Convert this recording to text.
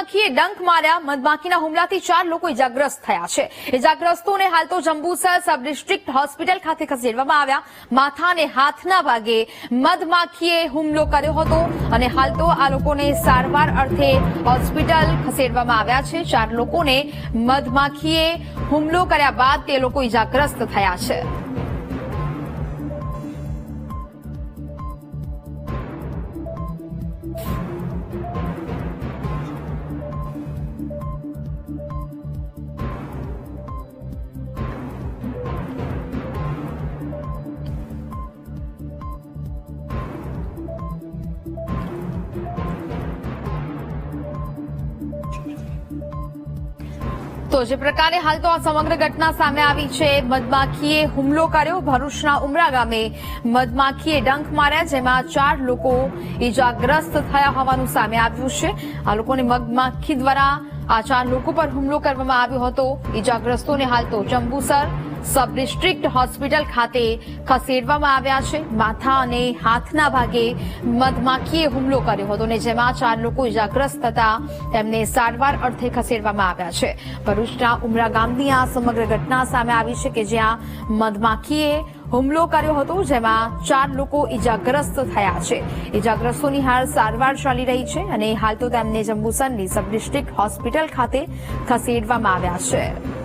મધમાખીએ ડંખ માર્યા. મધમાખીના હુમલાથી ચાર લોકો ઇજાગ્રસ્ત થયા છે. ઇજાગ્રસ્તોને હાલ તો જંબુસર સબ ડિસ્ટ્રિક્ટ હોસ્પિટલ ખાતે ખસેડવામાં આવ્યા. માથા અને હાથના ભાગે મધમાખીએ હુમલો કર્યો હતો અને હાલ તો આ લોકોને સારવાર અર્થે હોસ્પિટલ ખસેડવામાં આવ્યા છે. ચાર લોકોને મધમાખીએ હુમલો કર્યા બાદ તે લોકો ઇજાગ્રસ્ત થયા છે. તો જે પ્રકારે હાલ તો આ સમગ્ર ઘટના સામે આવી છે. મધમાખીએ હુમલો કર્યો. ભરૂચના ઉમરા ગામે મધમાખીએ ડંખ માર્યા, જેમાં ચાર લોકો ઈજાગ્રસ્ત થયા હોવાનું સામે આવ્યું છે. આ લોકોને મધમાખી દ્વારા આ ચાર લોકો પર હુમલો કરવામાં આવ્યો હતો. ઈજાગ્રસ્તોને હાલ તો જંબુસર સબ ડિસ્ટ્રિક્ટ હોસ્પિટલ ખાતે ખસેડવામાં આવ્યા છે. માથા અને હાથના ભાગે મધમાખીએ હુમલો કર્યો હતો અને જેમાં ચાર લોકો ઇજાગ્રસ્ત થતા તેમને સારવાર અર્થે ખસેડવામાં આવ્યા છે. ભરૂચના ઉમરા ગામની આ સમગ્ર ઘટના સામે આવી છે કે જ્યાં મધમાખીએ હુમલો કર્યો હતો, જેમાં ચાર લોકો ઇજાગ્રસ્ત થયા છે. ઇજાગ્રસ્તોની હાલ સારવાર ચાલી રહી છે અને હાલ તો તેમને જંબુસરની સબ ડિસ્ટ્રિક્ટ હોસ્પિટલ ખાતે ખસેડવામાં આવ્યા છે.